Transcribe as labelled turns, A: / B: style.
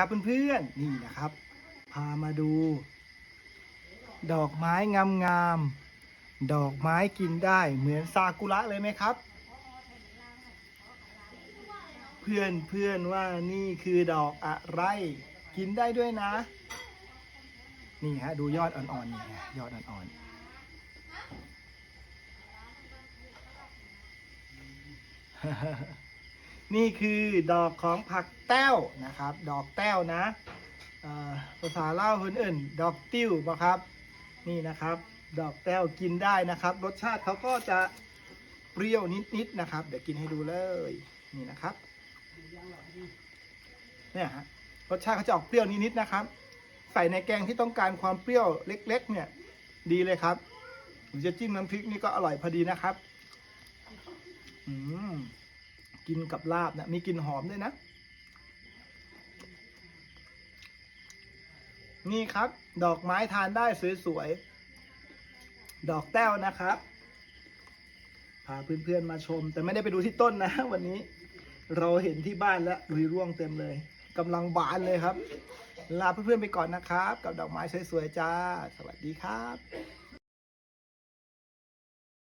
A: ครับเพื่อนๆนี่นะครับ พามาดู ดอกไม้งามๆดอกไม้กินได้เหมือนซากุระเลยไหมครับ เพื่อนเพื่อนว่านี่คือดอกอะไร กินได้ด้วยนะ นี่ฮะดูยอดอ่อนๆนี่ฮะยอดอ่อนๆ นี่คือดอกของผักแต้วนะครับ ดอกแต้วนะภาษาเล่าคนอื่น ดอกติ้วปะครับ นี่นะครับ ดอกแต้วกินได้นะครับ รสชาติเขาก็จะเปรี้ยวนิดๆนะครับ เดี๋ยวกินให้ดูเลยนี่นะครับเนี่ยฮะรสชาติเขาจะออกเปรี้ยวนิดๆนะครับ ใส่ในแกงที่ต้องการความเปรี้ยวเล็ก ๆ เนี่ย ดีเลยครับหรือจะจิ้มน้ำพริกนี่ก็อร่อยพอดีนะครับ กินกับลาบนะมีกลิ่นหอมด้วยนะ นี่ครับ ดอกไม้ทานได้สวยๆ ดอกแต้วนะครับ พาเพื่อนๆมาชม แต่ไม่ได้ไปดูที่ต้นนะ วันนี้เราเห็นที่บ้านแล้วลุยร่วงเต็มเลยกำลังบานเลยครับ ลาเพื่อนๆไปก่อนนะครับ กับดอกไม้สวยๆจ้า สวัสดีครับ